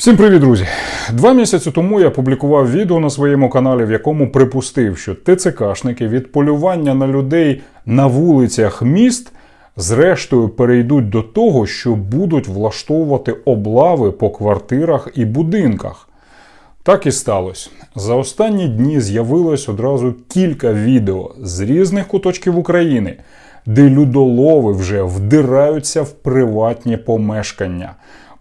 Всім привіт, друзі! Два місяці тому я публікував відео на своєму каналі, в якому припустив, що ТЦКшники від полювання на людей на вулицях міст зрештою перейдуть до того, що будуть влаштовувати облави по квартирах і будинках. Так і сталося. За останні дні з'явилось одразу кілька відео з різних куточків України, де людолови вже вдираються в приватні помешкання.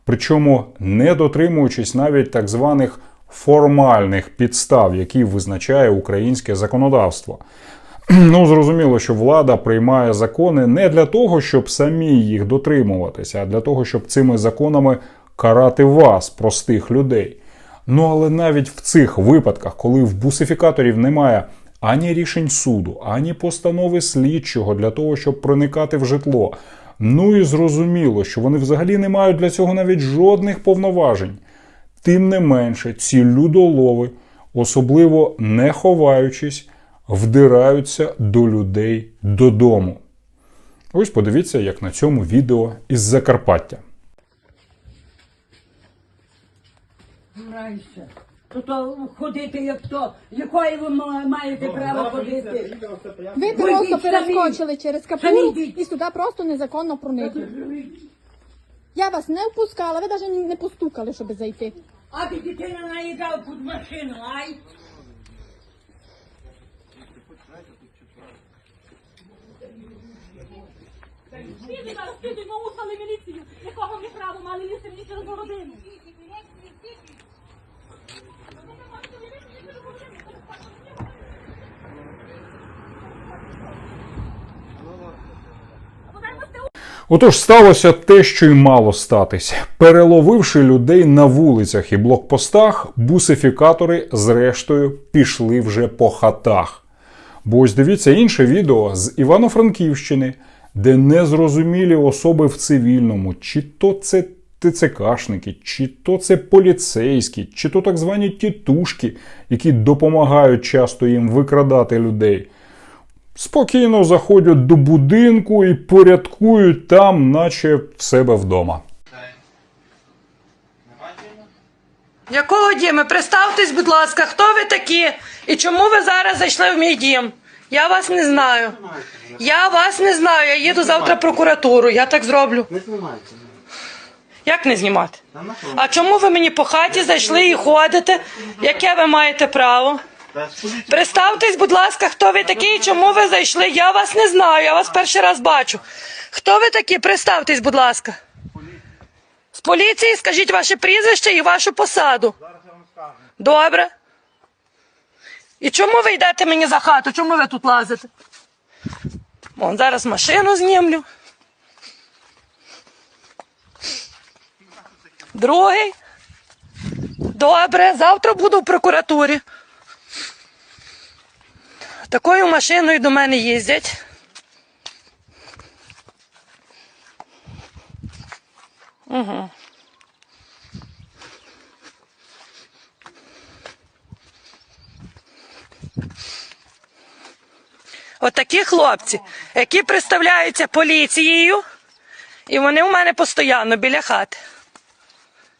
Причому не дотримуючись навіть так званих формальних підстав, які визначає українське законодавство. Ну, зрозуміло, що влада приймає закони не для того, щоб самі їх дотримуватися, а для того, щоб цими законами карати вас, простих людей. Ну але навіть в цих випадках, коли в бусифікаторів немає ані рішень суду, ані постанови слідчого для того, щоб проникати в житло. Ну і зрозуміло, що вони взагалі не мають для цього навіть жодних повноважень. Тим не менше, ці людолови, особливо не ховаючись, вдираються до людей додому. Ось подивіться, як на цьому відео із Закарпаття. Раніше. То то ходити як то, якої ви ма- маєте право ходити? Ви просто йдіть перескочили через Самі капуру йдіть. і сюди просто незаконно проникли. Я вас не впускала, ви навіть не постукали, щоб зайти. А ти дитина наїдав під машину, ай? Піди зараз піди, наусали міліцію, якого ми право мали лізти мені через родину. Отож, сталося те, що й мало статись. Переловивши людей на вулицях і блокпостах, бусифікатори, зрештою, пішли вже по хатах. Бо ось дивіться інше відео з Івано-Франківщини, де незрозумілі особи в цивільному, чи то це ТЦКшники, чи то це поліцейські, чи то так звані тітушки, які допомагають часто їм викрадати людей спокійно заходять до будинку і порядкують там, наче в себе вдома. Якого Діми? Представтесь, будь ласка, хто ви такі і чому ви зараз зайшли в мій дім? Я вас не знаю. Я вас не знаю. Я їду завтра в прокуратуру. Я так зроблю. Не знімайте. Як не знімати? А чому ви мені по хаті зайшли і ходите? Яке ви маєте право? Представтесь, будь ласка, хто ви такі і чому ви зайшли? Я вас не знаю, я вас перший раз бачу. Хто ви такі? Представтесь, будь ласка. З поліції скажіть ваше прізвище і вашу посаду. Добре. І чому ви йдете мені за хату? Чому ви тут лазите? Вон зараз машину знімлю. Другий. Добре, завтра буду в прокуратурі. Такою машиною до мене їздять. Угу. От такі хлопці, які представляються поліцією, і вони у мене постійно біля хати.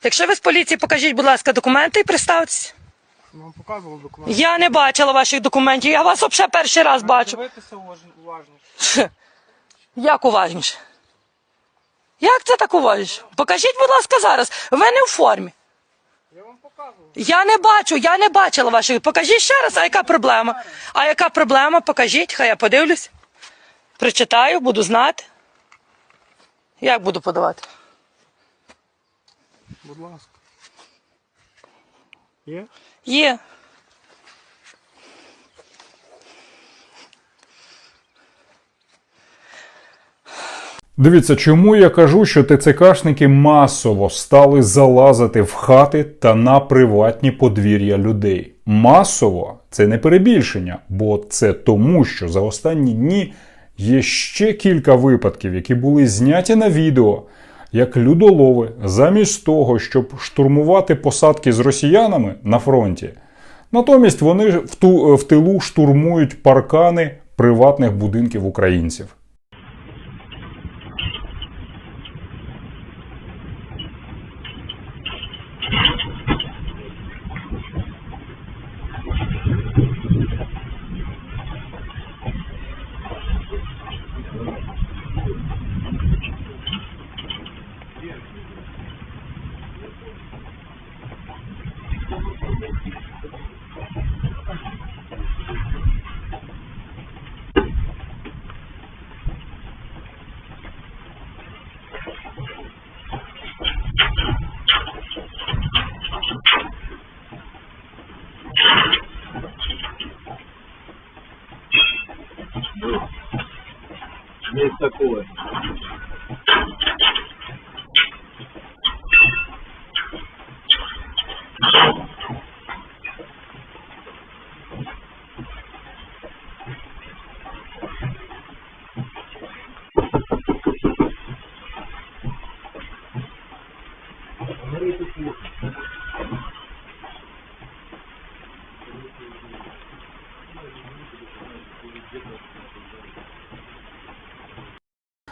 Якщо ви з поліції, покажіть, будь ласка, документи і представтеся. Вам показував документ. Я не бачила ваших документів, я вас взагалі перший раз бачу. Дивитися уваж- уважніше. Як уважніше? Як це так уважніше? Покажіть, будь ласка, зараз. Ви не в формі. Я вам показував. Я не бачу, я не бачила ваших. Покажіть ще раз, а яка проблема? А яка проблема? Покажіть, хай я подивлюсь. Прочитаю, буду знати. Як буду подавати? Будь ласка. Є? Є. Дивіться, чому я кажу, що ТЦКшники масово стали залазити в хати та на приватні подвір'я людей. Масово це не перебільшення, бо це тому, що за останні дні є ще кілька випадків, які були зняті на відео, як людолови, замість того, щоб штурмувати посадки з росіянами на фронті, натомість вони в, ту, в тилу штурмують паркани приватних будинків українців. Есть такое.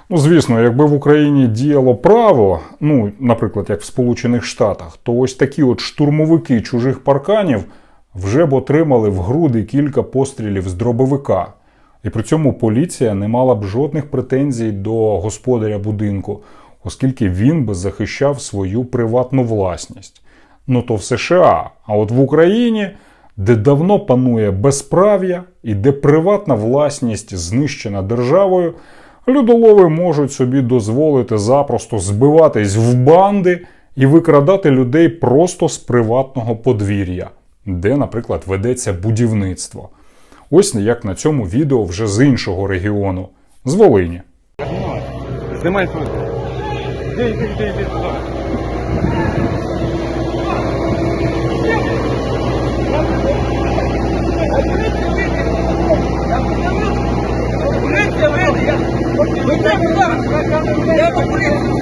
Ну, звісно, якби в Україні діяло право, ну, наприклад, як в Сполучених Штатах, то ось такі от штурмовики чужих парканів вже б отримали в груди кілька пострілів з дробовика. І при цьому поліція не мала б жодних претензій до господаря будинку, оскільки він би захищав свою приватну власність. Ну то в США, а от в Україні, де давно панує безправ'я і де приватна власність знищена державою, людолови можуть собі дозволити запросто збиватись в банди і викрадати людей просто з приватного подвір'я, де, наприклад, ведеться будівництво. Ось як на цьому відео вже з іншого регіону, з Волині. Знімай свою. Іди, іди, іди, іди туди.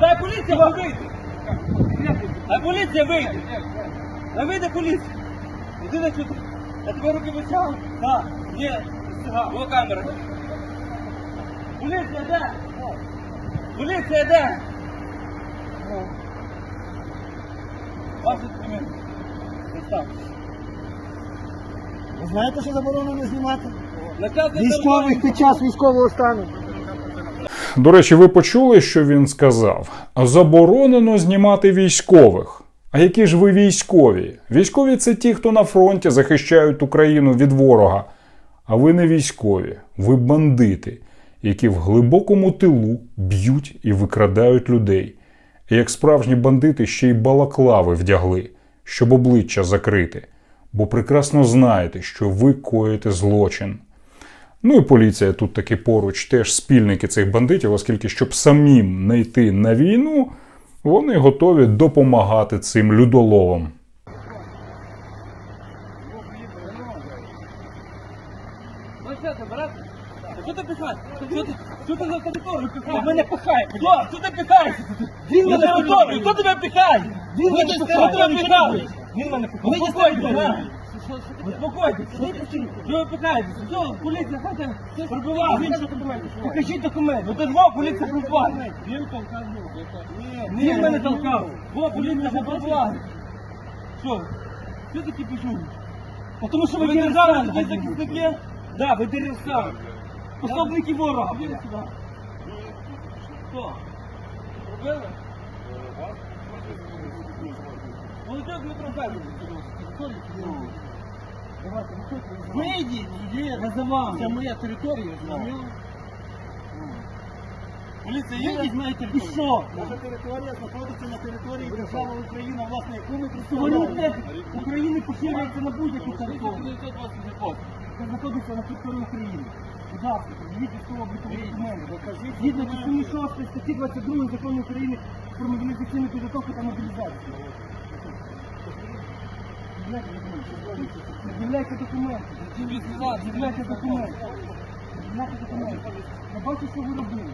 Дай поліція вийде! Дай поліція вийде! Дай вийде поліція! Іди на чути! Я тебе руки витягну? Так, є, О, камера. Поліція де? Поліція де? Ваші документи. Представте. Ви знаєте, що заборонено знімати? Наказ не Військових під час військового стану. До речі, ви почули, що він сказав? Заборонено знімати військових. А які ж ви військові? Військові це ті, хто на фронті захищають Україну від ворога. А ви не військові, ви бандити, які в глибокому тилу б'ють і викрадають людей. І як справжні бандити ще й балаклави вдягли, щоб обличчя закрити, бо прекрасно знаєте, що ви коїте злочин. Ну і поліція тут таки поруч теж спільники цих бандитів, оскільки щоб самим не йти на війну, вони готові допомагати цим людоловам. Що ти, брат? Пихаєш? Що ти, за територію пихаєш? Мене пихає. Хто? Що ти пихаєш? Він мене територію. Хто тебе пихає? Він мене пихає. Хто тебе пихає? Він мене пихає. Успокойтесь. Успокойтесь. Що ви пихаєте? Що, поліція хоче пробивати? Покажіть документи. Ну, ти два, поліція пробиває. Він толкав. Ні, він мене толкав. Во, поліція пробиває. Що? Що такі пишуть? Тому що ви державні такі захисники? Да, ви державні. Пособники ворога. Хто? Робили? Володимир Дмитро Федорович. Вийдіть, є, за вами. Це моя територія, зрозуміло? Поліція є? Вийдіть з моєї території. І що? Наша територія знаходиться на території держави Україна, власне, яку ми представляємо. України поширюється на будь-яку територію. Це знаходиться на території України. Будь ласка, приділіть військово-облікові документи. Згідно частини 6 статті 22 закону України про мобілізаційну підготовку та мобілізацію. Пред'являйте документи. Пред'являйте документи. Пред'являйте документи. Я бачу, що ви робили.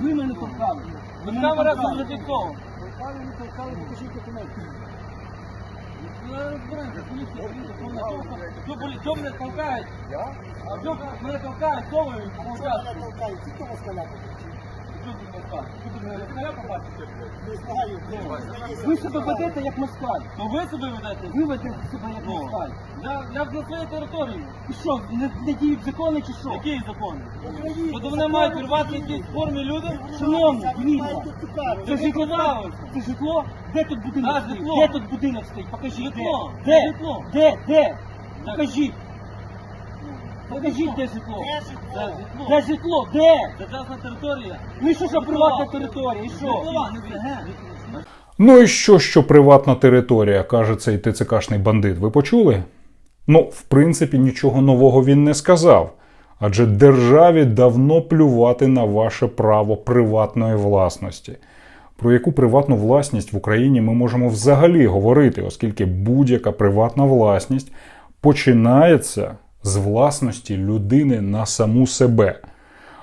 Ви мене толкали. Ви мене толкали. Толкали, не толкали, покажіть документи. Що мене толкають? А що мене толкають? Хто ви? Що мене москаля побачите? Не знаю. Ви себе ведете як москаль. Ну ви себе ведете? Ви ведете себе як москаль. Я, я на своїй території. І що, не, не діють закони чи що? Які закони? Тобто вони мають рвати якісь формі люди? Шановні, дивіться. Це житло. Це житло? Де тут будинок стоїть? житло. Де тут будинок стоїть? Покажіть. Житло. Де? Де? Житло. Де? Де? Покажіть. Покажіть, де житло. Це житло. Де житло? Де? Частна територія. Ну і що, що приватна територія? І що? Житлова, не ге. Ну і що, що приватна територія, каже цей ТЦКшний бандит. Ви почули? Ну, в принципі, нічого нового він не сказав. Адже державі давно плювати на ваше право приватної власності. Про яку приватну власність в Україні ми можемо взагалі говорити, оскільки будь-яка приватна власність починається з власності людини на саму себе.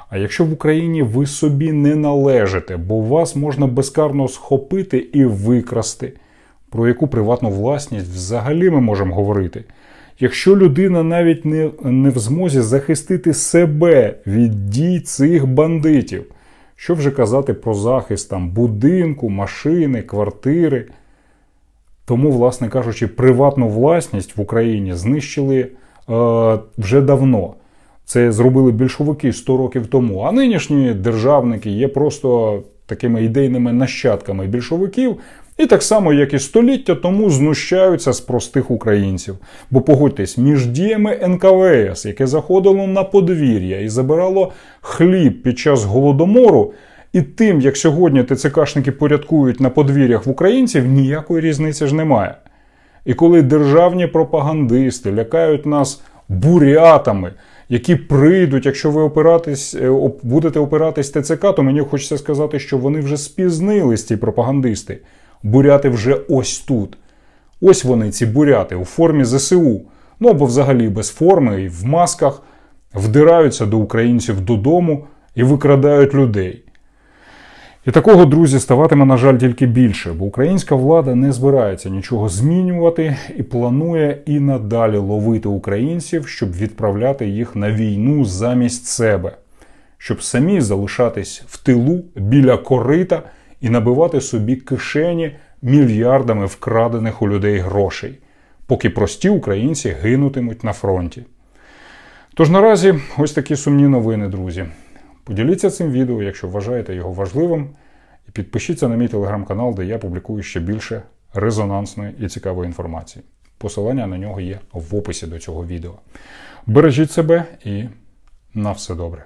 А якщо в Україні ви собі не належите, бо вас можна безкарно схопити і викрасти, про яку приватну власність взагалі ми можемо говорити? Якщо людина навіть не, не в змозі захистити себе від дій цих бандитів, що вже казати про захист там будинку, машини, квартири. Тому, власне кажучи, приватну власність в Україні знищили вже давно. Це зробили більшовики 100 років тому. А нинішні державники є просто такими ідейними нащадками більшовиків, і так само, як і століття тому, знущаються з простих українців. Бо погодьтесь, між діями НКВС, яке заходило на подвір'я і забирало хліб під час голодомору, і тим, як сьогодні ТЦКшники порядкують на подвір'ях в українців, ніякої різниці ж немає. І коли державні пропагандисти лякають нас бурятами, які прийдуть, якщо ви опиратись, е, будете опиратись ТЦК, то мені хочеться сказати, що вони вже спізнились, ці пропагандисти. Буряти вже ось тут. Ось вони, ці буряти, у формі ЗСУ. Ну або взагалі без форми і в масках вдираються до українців додому і викрадають людей. І такого, друзі, ставатиме, на жаль, тільки більше, бо українська влада не збирається нічого змінювати і планує і надалі ловити українців, щоб відправляти їх на війну замість себе, щоб самі залишатись в тилу біля корита і набивати собі кишені мільярдами вкрадених у людей грошей, поки прості українці гинутимуть на фронті. Тож наразі ось такі сумні новини, друзі. Поділіться цим відео, якщо вважаєте його важливим, і підпишіться на мій телеграм-канал, де я публікую ще більше резонансної і цікавої інформації. Посилання на нього є в описі до цього відео. Бережіть себе і на все добре.